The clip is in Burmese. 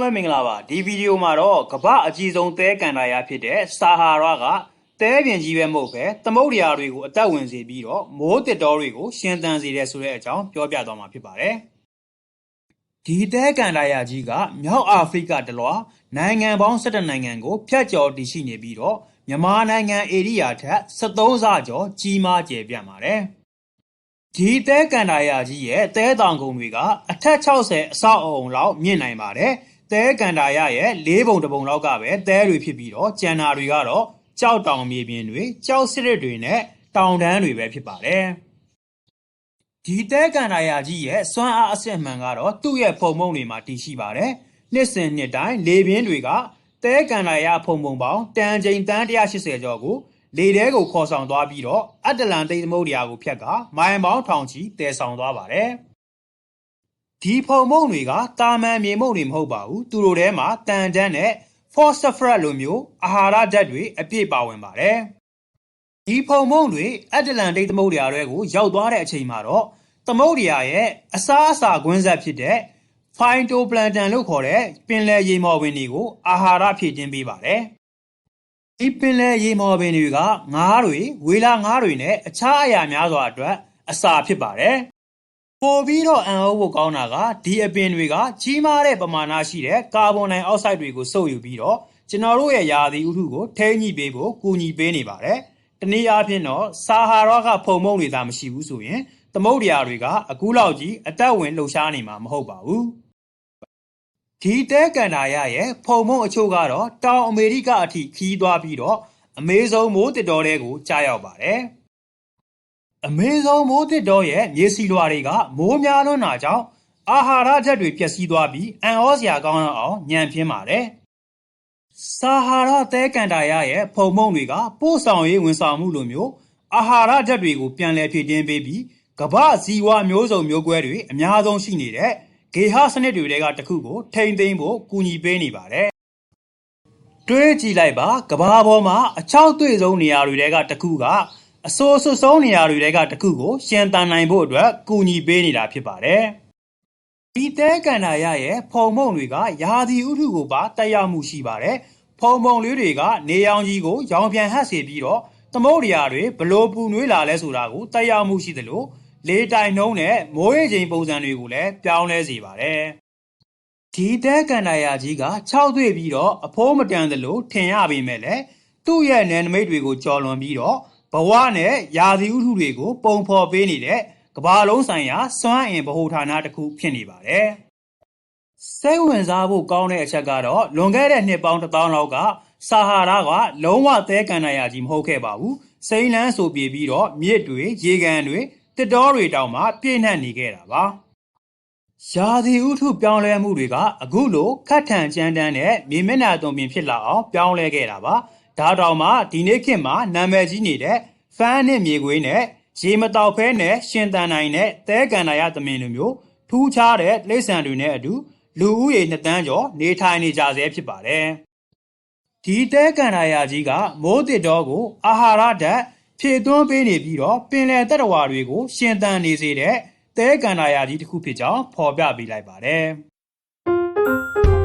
မမင်္ဂလာပါဒီဗီဒီယိုမှာတော့ကမ္ဘာအကြီးဆုံးသဲကန်တာယာဖြစ်တဲ့ဆာဟာရာကသဲပြင်ကြီးပဲမဟုတ်ပဲသမုဒ္ဒရာတွေကိုအသက်ဝင်စေပြီးတော့မိုးတစ်တော်တွေကိုရှင်သန်စေတဲ့ဆိုတဲ့အကြောင်းပြောပြသွားမှာဖြစ်ပါတယ်ဒီသဲကန်တာယာကြီးကမြောက်အာဖရိကတလွားနိုင်ငံပေါင်း17နိုင်ငံကိုဖျက်ကျော်တည်ရှိနေပြီးတော့မြန်မာနိုင်ငံဧရိယာထက်73ဆကျော်ကြီးမားကျယ်ပြန့်ပါတယ် ဒီသဲကန်တာယာကြီးရဲ့ သဲတောင်ကုန်းတွေက အထက်60အဆောက်အအုံလောက် မြင့်နိုင်ပါတယ်။သဲကန်တာယာရဲ့ လေးပုံတစ်ပုံလောက်ကပဲ သဲတွေဖြစ်ပြီးတော့ ကျန်တာတွေကတော့ကြောက်တောင်မြေပြင်တွေကြောက်စစ်ရစ်တွေနဲ့ တောင်တန်းတွေပဲ ဖြစ်ပါတယ်။ဒီသဲကန်တာယာကြီးရဲ့ စွမ်းအားအစစ်အမှန်ကတော့ သူ့ရဲ့ဖုံမုံတွေမှာ တည်ရှိပါတယ်။နှစ်စဉ်နှစ်တိုင်း လေပြင်းတွေက သဲကန်တာယာဖုံပုံပေါင်း တန်ချိန်တန်း180ကျော်ကို လေထဲကိုခေါ်ဆောင်သွားပြီးတော့အတ္တလန်တိတ်သမုဒ္ဒရာကိုဖြတ်ကာမိုင်ပေါင်းထောင်ချီတည်ဆောင်သွားပါတယ်။ဒီဖုံမုံတွေကတာမန်မြေမုံတွေမဟုတ်ပါဘူး။သူတို့ထဲမှာတန်တန်းနဲ့ phosphorus လိုမျိုးအာဟာရဓာတ်တွေအပြည့်ပါဝင်ပါတယ်။ဒီဖုံမုံတွေအတ္တလန်တိတ်သမုဒ္ဒရာတွေကိုရောက်သွားတဲ့အချိန်မှာတော့သမုဒ္ဒရာရဲ့အစားအစာကွင်းဆက်ဖြစ်တဲ့ phytoplankton လို့ခေါ်တဲ့ပင်လယ်ရေမော်ပင်တွေကိုအာဟာရဖြည့်တင်းပေးပါတယ်။ ဒီပင်လယ်ရေမော်ပင်တွေကငါးတွေဝေလာငါးတွေနဲ့အခြားအရာများစွာအတွက်အစာဖြစ်ပါတယ်။ပိုပြီးတော့အံ့ဩဖို့ကောင်းတာကဒီအပင်တွေကကြီးမားတဲ့ပမာဏရှိတဲ့ကာဗွန်ဒိုင်အောက်ဆိုက်တွေကိုစုပ်ယူပြီးတော့ကျွန်တော်တို့ရဲ့ယာသီဥတုကိုထိန်းညှိပေးဖို့ကူညီပေးနေပါတယ်။တနည်းအားဖြင့်တော့ဆာဟာရာကဖုံမုံတွေသာမရှိဘူးဆိုရင်သမုဒ္ဒရာတွေကအခုလောက်ကြီးအသက်ဝင်လှုပ်ရှားနေမှာမဟုတ်ပါဘူး။ ဒီတဲကန်တာရရဲ့ဖုံမုံအချို့ကတော့တောင်အမေရိကအထိခီးသွားပြီးတော့အမေဇုံမိုးတစ်တော်တဲကိုကြားရောက်ပါတယ်။အမေဇုံမိုးတစ်တော်ရဲ့မြေစီလွာတွေကမိုးများလွန်းတာကြောင့်အာဟာရဓာတ်တွေပျက်စီးသွားပြီးအန်ဩစရာကောင်းအောင်ညံပြင်းပါတယ်။ဆာဟာရာတဲကန်တာရရဲ့ဖုံမုံတွေကပို့ဆောင်ရေးဝန်ဆောင်မှုလိုမျိုးအာဟာရဓာတ်တွေကိုပြန်လည်ဖြည့်တင်းပေးပြီးကမ္ဘာဇီဝမျိုးစုံမျိုးကွဲတွေအများဆုံးရှိနေတဲ့ ဂေဟစနစ်တွေကတစ်ခုကို ထိမ့်သိမ်းဖို့ကူညီပေးနေပါတယ်။တွေးကြည့်လိုက်ပါကဘာပေါ်မှာအချောက်တွေ့ဆုံးနေရာတွေကတစ်ခုကအဆိုးဆွဆုံးနေရာတွေကတစ်ခုကိုရှင်တန်နိုင်ဖို့အတွက်ကူညီပေးနေတာဖြစ်ပါတယ်။ဒီတဲကန်နာရရဲ့ဖုံမုံတွေကယာဒီဥထုကိုပါတက်ရောက်မှုရှိပါတယ်။ဖုံမုံလေးတွေကနေရောင်ကြီးကိုရောင်ပြန်ဟပ်စေပြီးတော့သမုဒ္ဒရာတွေဘလို့ပူနွေးလာလဲဆိုတာကိုတက်ရောက်မှုရှိသလို လေတိုင်နှုံးနဲ့မိုးရေချိန်ပုံစံတွေကိုလည်းပြောင်းလဲစေပါတယ်။ဒီတဲကန်တာယာကြီးက6တွေ့ပြီးတော့အဖိုးမတန်သလိုထင်ရပေမဲ့လည်းသူ့ရဲ့နယ်နိမိတ်တွေကိုကျော်လွန်ပြီးတော့ဘဝနဲ့ယာသီဥထုတွေကိုပုံဖော်ပေးနေတဲ့ကမ္ဘာလုံးဆိုင်ရာစွမ်းအင်ဗဟိုဌာနတစ်ခုဖြစ်နေပါတယ်။စိတ်ဝင်စားဖို့ကောင်းတဲ့အချက်ကတော့လွန်ခဲ့တဲ့နှစ်ပေါင်း1000လောက်ကဆာဟာရာကလုံးဝသဲကန်နာယာကြီးမဟုတ်ခဲ့ပါဘူး။စိန်လန်းဆိုပြေပြီးတော့မြစ်တွေရေကန်တွေ တစ်တော်တွေတောင်မှပြည့်နှက်နေခဲ့တာပါ။ရာသီဥတုပြောင်းလဲမှုတွေကအခုလိုခက်ထန်ကြမ်းတမ်းတဲ့မြေမျက်နှာသွန်ပြင်ဖြစ်လာအောင်ပြောင်းလဲခဲ့တာပါ။ဒါတောင်မှဒီနေ့ခေတ်မှာနာမည်ကြီးနေတဲ့ဖန်းနဲ့မြေခွေးနဲ့ရေမတောက်ဖဲနဲ့ရှင်တန်နိုင်တဲ့သဲကန်နာရသမင်လိုမျိုးထူးခြားတဲ့လိမ့်ဆန်တွေနဲ့အတူလူဦးရေနှစ်တန်းကျော်နေထိုင်နေကြဆဲဖြစ်ပါတယ်။ဒီသဲကန်နာရကြီးကမိုးတစ်တော်ကိုအာဟာရဓာတ် ဖြည့်သွင်းပေးနေပြီးတော့ပင်လယ်တက်တော်ဝါတွေကိုရှင်သန်နေစေတဲ့သဲကန်နာယာကြီးတစ်ခုဖြစ်ကြောင်းဖော်ပြပေးလိုက်ပါတယ်။